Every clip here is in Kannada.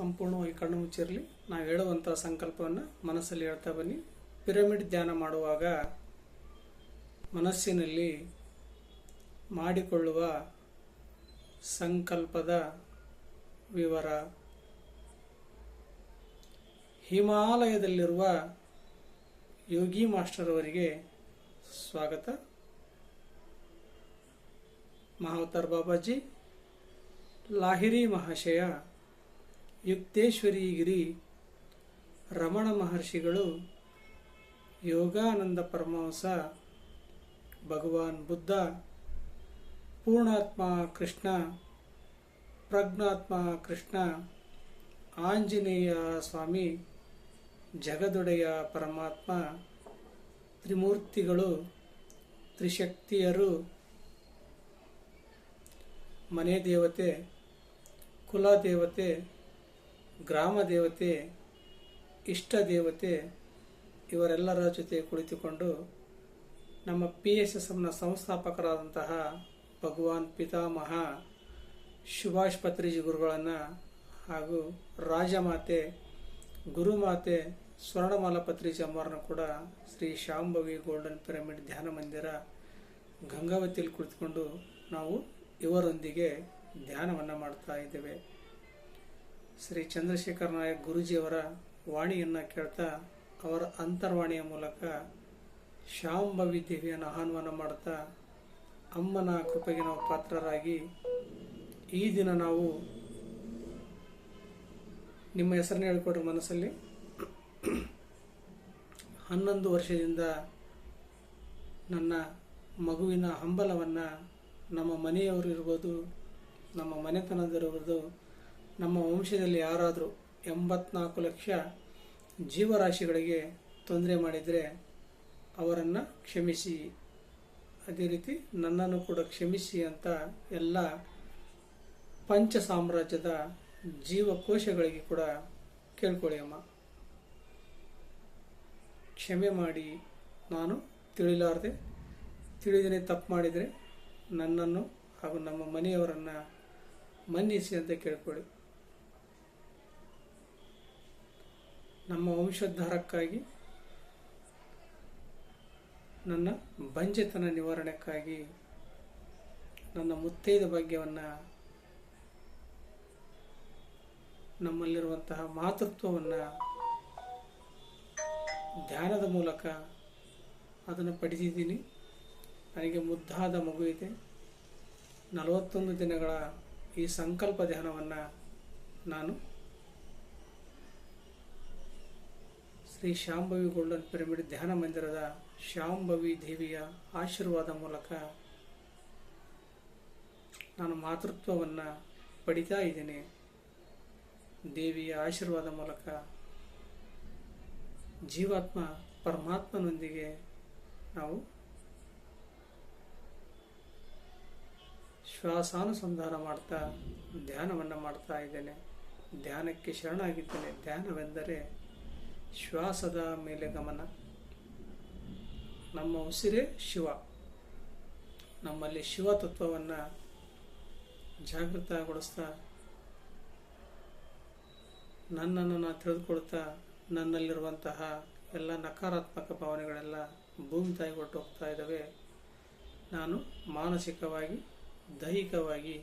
ಸಂಪೂರ್ಣವಾಗಿ ಕಣ್ಣು ಮುಚ್ಚಿರಲಿ ನಾವು ಹೇಳುವಂಥ ಸಂಕಲ್ಪವನ್ನು ಮನಸ್ಸಲ್ಲಿ ಹೇಳ್ತಾ ಬನ್ನಿ. ಪಿರಮಿಡ್ ಧ್ಯಾನ ಮಾಡುವಾಗ ಮನಸ್ಸಿನಲ್ಲಿ ಮಾಡಿಕೊಳ್ಳುವ ಸಂಕಲ್ಪದ ವಿವರ. ಹಿಮಾಲಯದಲ್ಲಿರುವ ಯೋಗಿ ಮಾಸ್ಟರ್ ಅವರಿಗೆ ಸ್ವಾಗತ. ಮಹಾವತಾರ್ ಬಾಬಾಜಿ, ಲಾಹಿರಿ ಮಹಾಶಯ ಯುಕ್ತೇಶ್ವರಿಗಿರಿ ರಮಣ ಮಹರ್ಷಿಗಳು ಯೋಗಾನಂದ ಪರಮಹಂಸ, ಭಗವಾನ್ ಬುದ್ಧ, ಪೂರ್ಣಾತ್ಮ ಕೃಷ್ಣ, ಪ್ರಜ್ಞಾತ್ಮ ಕೃಷ್ಣ, ಆಂಜನೇಯ ಸ್ವಾಮಿ, ಜಗದೊಡೆಯ ಪರಮಾತ್ಮ, ತ್ರಿಮೂರ್ತಿಗಳು, ತ್ರಿಶಕ್ತಿಯರು, ಮನೆ ದೇವತೆ, ಕುಲ ದೇವತೆ ಗ್ರಾಮ ದೇವತೆ, ಇಷ್ಟ ದೇವತೆ ಇವರೆಲ್ಲರ ಜೊತೆ ಕುಳಿತುಕೊಂಡು ನಮ್ಮ ಪಿ ಎಸ್ ಎಸ್ ಎಮ್ನ ಸಂಸ್ಥಾಪಕರಾದಂತಹ ಭಗವಾನ್ ಪಿತಾಮಹ, ಸುಭಾಷ್ ಪತ್ರಿಜಿ ಗುರುಗಳನ್ನು ಹಾಗೂ ರಾಜಮಾತೆ, ಗುರುಮಾತೆ ಸ್ವರ್ಣಮಾಲ ಪತ್ರಿಜಿ ಅಮ್ಮರನ್ನು ಕೂಡ ಶ್ರೀ ಶಾಂಭವಿ ಗೋಲ್ಡನ್ ಪಿರಮಿಡ್ ಧ್ಯಾನ ಮಂದಿರ ಗಂಗಾವತಿಯಲ್ಲಿ ಕುಳಿತುಕೊಂಡು ನಾವು ಇವರೊಂದಿಗೆ ಧ್ಯಾನವನ್ನು ಮಾಡ್ತಾ ಇದ್ದೇವೆ. ಶ್ರೀ ಚಂದ್ರಶೇಖರ್ ನಾಯಕ್ ಗುರೂಜಿಯವರ ವಾಣಿಯನ್ನು ಕೇಳ್ತಾ ಅವರ ಅಂತರ್ವಾಣಿಯ ಮೂಲಕ ಶಾಂಭವಿ ದೇವಿಯನ್ನು ಆಹ್ವಾನ ಮಾಡ್ತಾ ಅಮ್ಮನ ಕೃಪೆಗೆ ನಾವು ಪಾತ್ರರಾಗಿ ಈ ದಿನ ನಾವು ನಿಮ್ಮ ಹೆಸರನ್ನ ಹೇಳಿಕೊಡ್ರಿ ಮನಸ್ಸಲ್ಲಿ. ಹನ್ನೊಂದು ವರ್ಷದಿಂದ ನನ್ನ ಮಗುವಿನ ಹಂಬಲವನ್ನು ನಮ್ಮ ಮನೆಯವರು ಇರ್ಬೋದು, ನಮ್ಮ ಮನೆತನದಿರ್ಬೋದು ನಮ್ಮ ವಂಶದಲ್ಲಿ ಯಾರಾದರೂ ಎಂಬತ್ನಾಲ್ಕು ಲಕ್ಷ ಜೀವರಾಶಿಗಳಿಗೆ ತೊಂದರೆ ಮಾಡಿದರೆ ಅವರನ್ನು ಕ್ಷಮಿಸಿ. ಅದೇ ರೀತಿ ನನ್ನನ್ನು ಕೂಡ ಕ್ಷಮಿಸಿ ಅಂತ ಎಲ್ಲ ಪಂಚ ಸಾಮ್ರಾಜ್ಯದ ಜೀವಕೋಶಗಳಿಗೆ ಕೂಡ ಕೇಳ್ಕೊಳ್ಳಿ ಅಮ್ಮ. ಕ್ಷಮೆ ಮಾಡಿ ನಾನು ತಿಳಿಲಾರದೆ ತಿಳಿದೇ ತಪ್ಪು ಮಾಡಿದರೆ ನನ್ನನ್ನು ಹಾಗೂ ನಮ್ಮ ಮನೆಯವರನ್ನು ಮನ್ನಿಸಿ ಅಂತ ಕೇಳ್ಕೊಳ್ಳಿ. ನಮ್ಮ ವಂಶೋದ್ಧಾರಕ್ಕಾಗಿ, ನನ್ನ ಬಂಜೆತನ ನಿವಾರಣೆಕ್ಕಾಗಿ, ನನ್ನ ಮುತ್ತೈದ ಭಾಗ್ಯವನ್ನು ನಮ್ಮಲ್ಲಿರುವಂತಹ ಮಾತೃತ್ವವನ್ನು ಧ್ಯಾನದ ಮೂಲಕ ಅದನ್ನು ಪಡೆದಿದ್ದೀನಿ. ನನಗೆ ಮುದ್ದಾದ ಮಗು ಇದೆ. ನಲವತ್ತೊಂದು ದಿನಗಳ ಈ ಸಂಕಲ್ಪ ಧ್ಯಾನವನ್ನು ನಾನು ಶ್ರೀ ಶಾಂಭವಿ ಗೋಲ್ಡನ್ ಪಿರಮಿಡ್ ಧ್ಯಾನ ಮಂದಿರದ ಶಾಂಭವಿ ದೇವಿಯ ಆಶೀರ್ವಾದ ಮೂಲಕ ನಾನು ಮಾತೃತ್ವವನ್ನು ಪಡಿತಾ ಇದ್ದೇನೆ. ದೇವಿಯ ಆಶೀರ್ವಾದ ಮೂಲಕ ಜೀವಾತ್ಮ ಪರಮಾತ್ಮನೊಂದಿಗೆ ನಾವು ಶ್ವಾಸಾನುಸಂಧಾನ ಮಾಡ್ತಾ, ಧ್ಯಾನವನ್ನು ಮಾಡ್ತಾ ಇದ್ದೇನೆ. ಧ್ಯಾನಕ್ಕೆ ಶರಣಾಗಿದ್ದೇನೆ. ಧ್ಯಾನವೆಂದರೆ ಶ್ವಾಸದ ಮೇಲೆ ಗಮನ. ನಮ್ಮ ಉಸಿರೇ ಶಿವ. ನಮ್ಮಲ್ಲಿ ಶಿವ ತತ್ವವನ್ನು ಜಾಗೃತಗೊಳಿಸ್ತಾ, ನನ್ನನ್ನು ನಾನು ತಿಳಿದುಕೊಳ್ತಾ, ನನ್ನಲ್ಲಿರುವಂತಹ ಎಲ್ಲ ನಕಾರಾತ್ಮಕ ಭಾವನೆಗಳೆಲ್ಲ ಭೂಮಿ ತಾಯಿ ಹೊರಟು ಹೋಗ್ತಾ ಇದ್ದಾವೆ. ನಾನು ಮಾನಸಿಕವಾಗಿ, ದೈಹಿಕವಾಗಿ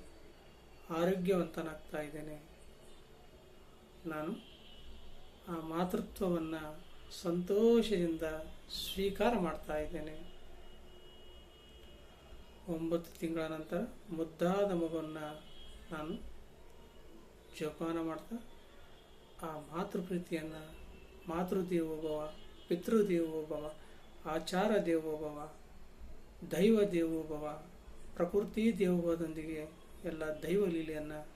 ಆರೋಗ್ಯವಂತನಾಗ್ತಾ ಇದ್ದೇನೆ. ನಾನು ಆ ಮಾತೃತ್ವವನ್ನು ಸಂತೋಷದಿಂದ ಸ್ವೀಕಾರ ಮಾಡ್ತಾ ಇದ್ದೇನೆ. ಒಂಬತ್ತು ತಿಂಗಳ ನಂತರ ಮುದ್ದಾದ ಮಗುವನ್ನು ನಾನು ಜೋಪಾನ ಮಾಡ್ತಾ, ಆ ಮಾತೃಪ್ರೀತಿಯನ್ನು ಮಾತೃದೇವೋಭವ, ಪಿತೃದೇವೋಭವ, ಆಚಾರ ದೇವೋಭವ, ದೈವ ದೇವೋಭವ, ಪ್ರಕೃತಿ ದೇವೋಭವದೊಂದಿಗೆ ಎಲ್ಲ ದೈವ ಲೀಲೆಯನ್ನು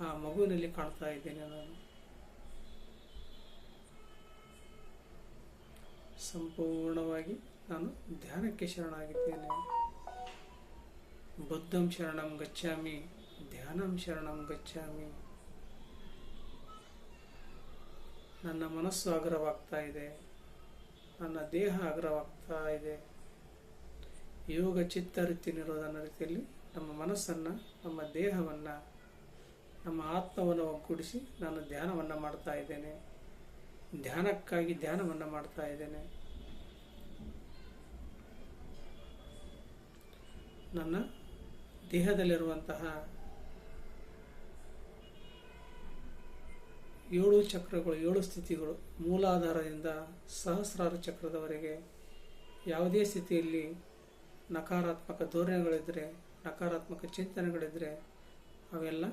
ಆ ಮಗುವಿನಲ್ಲಿ ಕಾಣ್ತಾ ಇದ್ದೇನೆ ನಾನು. ಸಂಪೂರ್ಣವಾಗಿ ನಾನು ಧ್ಯಾನಕ್ಕೆ ಶರಣಾಗಿದ್ದೇನೆ. ಬದ್ಧಂ ಶರಣಂ ಗಚ್ಚಾಮಿ ಧ್ಯಾನಂ ಶರಣಂ ಗಚ್ಚಾಮಿ ನನ್ನ ಮನಸ್ಸು ಅಗ್ರವಾಗ್ತಾ ಇದೆ. ನನ್ನ ದೇಹ ಅಗ್ರವಾಗ್ತಾ ಇದೆ. ಯೋಗ ಚಿತ್ತ ರೀತಿ ನಿರೋಧನ ರೀತಿಯಲ್ಲಿ ನಮ್ಮ ಮನಸ್ಸನ್ನು, ನಮ್ಮ ದೇಹವನ್ನು, ನಮ್ಮ ಆತ್ಮವನ್ನು ಒಗ್ಗೂಡಿಸಿ ನಾನು ಧ್ಯಾನವನ್ನು ಮಾಡ್ತಾ ಇದ್ದೇನೆ. ಧ್ಯಾನಕ್ಕಾಗಿ ಧ್ಯಾನವನ್ನು ಮಾಡ್ತಾ ಇದ್ದೇನೆ. ನನ್ನ ದೇಹದಲ್ಲಿರುವಂತಹ ಏಳು ಚಕ್ರಗಳು, ಏಳು ಸ್ಥಿತಿಗಳು ಮೂಲಾಧಾರದಿಂದ ಸಹಸ್ರಾರು ಚಕ್ರದವರೆಗೆ ಯಾವುದೇ ಸ್ಥಿತಿಯಲ್ಲಿ ನಕಾರಾತ್ಮಕ ಧೋರಣೆಗಳಿದ್ದರೆ ನಕಾರಾತ್ಮಕ ಚಿಂತನೆಗಳಿದ್ದರೆ ಅವೆಲ್ಲ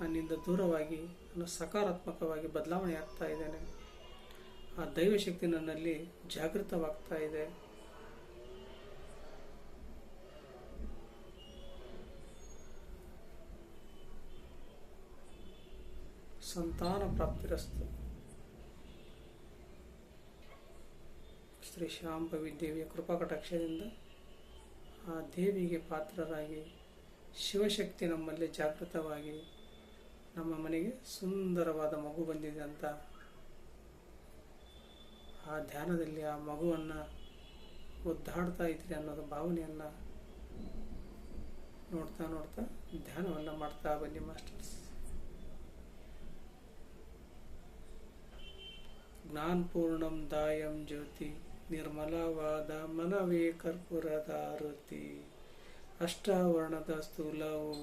ನನ್ನಿಂದ ದೂರವಾಗಿ, ನಾನು ಸಕಾರಾತ್ಮಕವಾಗಿ ಬದಲಾವಣೆ ಆಗ್ತಾ ಇದ್ದೇನೆ. ಆ ದೈವಶಕ್ತಿ ನನ್ನಲ್ಲಿ ಜಾಗೃತವಾಗ್ತಾ ಇದೆ. ಸಂತಾನ ಪ್ರಾಪ್ತಿರಸ್ತು. ಶ್ರೀ ಶಾಂಭವಿ ದೇವಿಯ ಕೃಪಾಕಟಾಕ್ಷದಿಂದ ಆ ದೇವಿಗೆ ಪಾತ್ರರಾಗಿ ಶಿವಶಕ್ತಿ ನಮ್ಮಲ್ಲಿ ಜಾಗೃತವಾಗಿ ನಮ್ಮ ಮನೆಗೆ ಸುಂದರವಾದ ಮಗು ಬಂದಿದೆ ಅಂತ ಆ ಧ್ಯಾನದಲ್ಲಿ ಆ ಮಗುವನ್ನು ಒದ್ದಾಡ್ತಾ ಇದ್ರಿ ಅನ್ನೋದು ಭಾವನೆಯನ್ನು ನೋಡ್ತಾ ನೋಡ್ತಾ ಧ್ಯಾನವನ್ನು ಮಾಡ್ತಾ ಬನ್ನಿ, ಮಾಸ್ಟರ್ಸ್. ಜ್ಞಾನಪೂರ್ಣಂ ದಾಯಂ ಜ್ಯೋತಿ ನಿರ್ಮಲವಾದ ಮನವೇ ಕರ್ಪೂರದ ಆರುತಿ ಅಷ್ಟಾವರ್ಣದ ಸ್ಥೂಲವು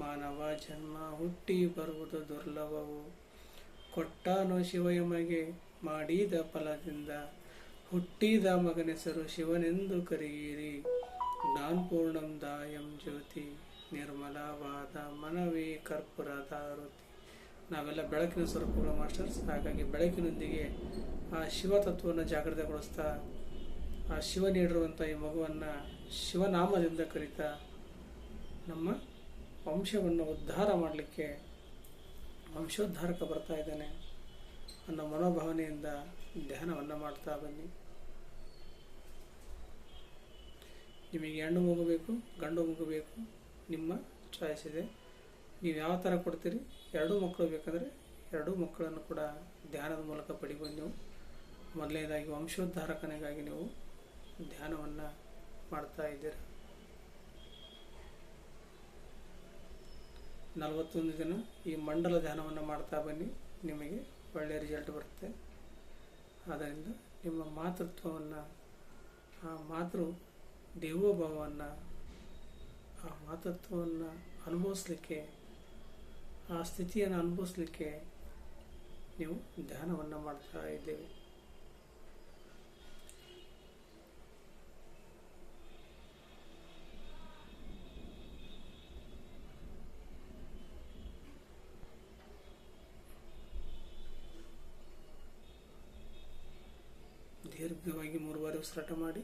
ಮಾನವ ಜನ್ಮ ಹುಟ್ಟಿ ಬರುವುದು ದುರ್ಲಭವು. ಕೊಟ್ಟಾನು ಶಿವಯಮಗೆ ಮಾಡಿದ ಫಲದಿಂದ, ಹುಟ್ಟಿದ ಮಗನೆಸರು ಶಿವನೆಂದು ಕರೆಯಿರಿ. ಜ್ಞಾನಪೂರ್ಣಂ ದಾಯಂ ಜ್ಯೋತಿ, ನಿರ್ಮಲವಾದ ಮನವೇ ಕರ್ಪುರದ ಆರುತಿ. ನಾವೆಲ್ಲ ಬೆಳಕಿನ ಸ್ವರೂಪಗಳು ಮಾಸ್ಟರ್ಸ್, ಹಾಗಾಗಿ ಬೆಳಕಿನೊಂದಿಗೆ ಆ ಶಿವ ತತ್ವವನ್ನು ಜಾಗೃತಗೊಳಿಸ್ತಾ, ಆ ಶಿವ ನೀಡಿರುವಂಥ ಈ ಮಗುವನ್ನು ಶಿವನಾಮದಿಂದ ಕರೀತಾ ನಮ್ಮ ವಂಶವನ್ನು ಉದ್ಧಾರ ಮಾಡಲಿಕ್ಕೆ ವಂಶೋದ್ಧಾರಕ ಬರ್ತಾ ಇದ್ದಾನೆ ಅನ್ನೋ ಮನೋಭಾವನೆಯಿಂದ ಧ್ಯಾನವನ್ನು ಮಾಡ್ತಾ ಬನ್ನಿ. ನಿಮಗೆ ಹೆಣ್ಣು ಮಗು ಬೇಕು, ಗಂಡು ಮಗು ಬೇಕು, ನಿಮ್ಮ ಚಾಯ್ಸ್ ಇದೆ. ನೀವು ಯಾವ ಥರ ಕೊಡ್ತೀರಿ? ಎರಡೂ ಮಕ್ಕಳು ಬೇಕಂದರೆ ಎರಡೂ ಮಕ್ಕಳನ್ನು ಕೂಡ ಧ್ಯಾನದ ಮೂಲಕ ಪಡಿಬೋದು ನೀವು. ಮೊದಲನೇದಾಗಿ ವಂಶೋದ್ಧಾರಕನಿಗಾಗಿ ನೀವು ಧ್ಯಾನವನ್ನು ಮಾಡ್ತಾ ಇದ್ದೀರಾ. ನಲವತ್ತೊಂದು ದಿನ ಈ ಮಂಡಲ ಧ್ಯಾನವನ್ನು ಮಾಡ್ತಾ ಬನ್ನಿ. ನಿಮಗೆ ಒಳ್ಳೆಯ ರಿಸಲ್ಟ್ ಬರುತ್ತೆ. ಆದ್ದರಿಂದ ನಿಮ್ಮ ಮಾತೃತ್ವವನ್ನು, ಆ ಮಾತೃ ದೇವೋಭಾವವನ್ನು, ಆ ಮಾತೃತ್ವವನ್ನು ಅನುಭವಿಸ್ಲಿಕ್ಕೆ, ಆ ಸ್ಥಿತಿಯನ್ನು ಅನುಭವಿಸ್ಲಿಕ್ಕೆ ನೀವು ಧ್ಯಾನವನ್ನು ಮಾಡ್ತಾ ಇದ್ದೇವೆ. ದೀರ್ಘವಾಗಿ ಮೂರು ಬಾರಿ ಉಸಿರಾಟ ಮಾಡಿ.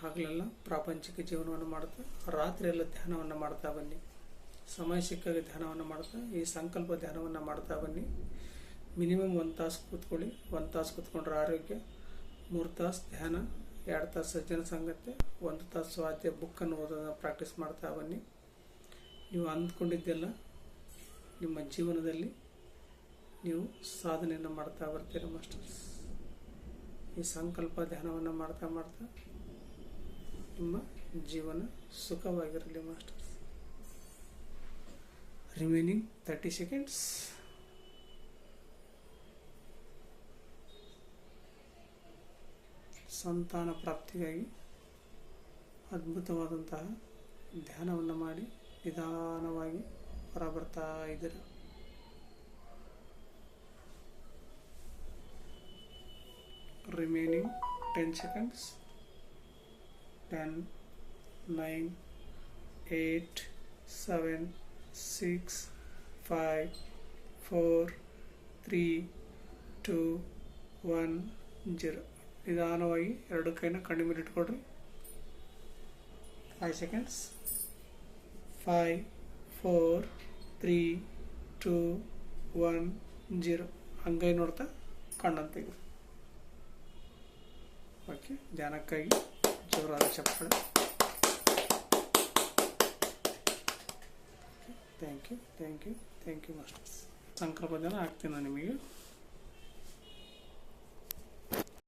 ಹಗಲೆಲ್ಲ ಪ್ರಾಪಂಚಿಕ ಜೀವನವನ್ನು ಮಾಡ್ತಾ ರಾತ್ರಿಯೆಲ್ಲ ಧ್ಯಾನವನ್ನು ಮಾಡ್ತಾ ಬನ್ನಿ. ಸಮಯ ಸಿಕ್ಕಾಗ ಧ್ಯಾನವನ್ನು ಮಾಡ್ತಾ ಈ ಸಂಕಲ್ಪ ಧ್ಯಾನವನ್ನು ಮಾಡ್ತಾ ಬನ್ನಿ. ಮಿನಿಮಮ್ ಒಂದು ತಾಸು ಕೂತ್ಕೊಳ್ಳಿ. ಒಂದು ತಾಸು ಕೂತ್ಕೊಂಡ್ರೆ ಆರೋಗ್ಯ, ಮೂರು ತಾಸು ಧ್ಯಾನ, ಎರಡು ತಾಸು ಸಜ್ಜನ ಸಂಗತಿ, ಒಂದು ತಾಸು ಸ್ವಾಧ್ಯ ಬುಕ್ಕನ್ನು ಓದೋದನ್ನು ಪ್ರಾಕ್ಟೀಸ್ ಮಾಡ್ತಾ ಬನ್ನಿ. ನೀವು ಅಂದ್ಕೊಂಡಿದ್ದೆಲ್ಲ ನಿಮ್ಮ ಜೀವನದಲ್ಲಿ ನೀವು ಸಾಧನೆಯನ್ನು ಮಾಡ್ತಾ ಬರ್ತೀರ ಮಾಸ್ಟರ್ಸ್ ಈ ಸಂಕಲ್ಪ ಧ್ಯಾನವನ್ನು ಮಾಡ್ತಾ ಮಾಡ್ತಾ ನಿಮ್ಮ ಜೀವನ ಸುಖವಾಗಿರಲಿ ಮಾಸ್ಟರ್ಸ್ ರಿಮೈನಿಂಗ್ ತರ್ಟಿ ಸೆಕೆಂಡ್ಸ್ ಸಂತಾನ ಪ್ರಾಪ್ತಿಗಾಗಿ ಅದ್ಭುತವಾದಂತಹ ಧ್ಯಾನವನ್ನು ಮಾಡಿ ನಿಧಾನವಾಗಿ ಹೊರಬರ್ತಾ ಇದ್ದೀರ? remaining 10 seconds 10 9 8 7 6 5 4 3 2 1 0 ನಿಧಾನವಾಗಿ ಎರಡು ಕೈನ ಕಣ್ಣು ಮೇಲೆ ಇಟ್ಕೊಡ್ರಿ five seconds five four three two one zero ಹಂಗೈ ನೋಡ್ತಾ ಕಣ್ಣನ್ನು ತೆಗೆದು ಓಕೆ ಧ್ಯಾನಕ್ಕಾಗಿ ಜೋರಾದ ಚಪ್ಪಾಳೆ thank you thank you thank you masters ಸಂಕಲ್ಪ ಧ್ಯಾನ ಆಗ್ತೀನಿ ನಾನು ನಿಮಗೆ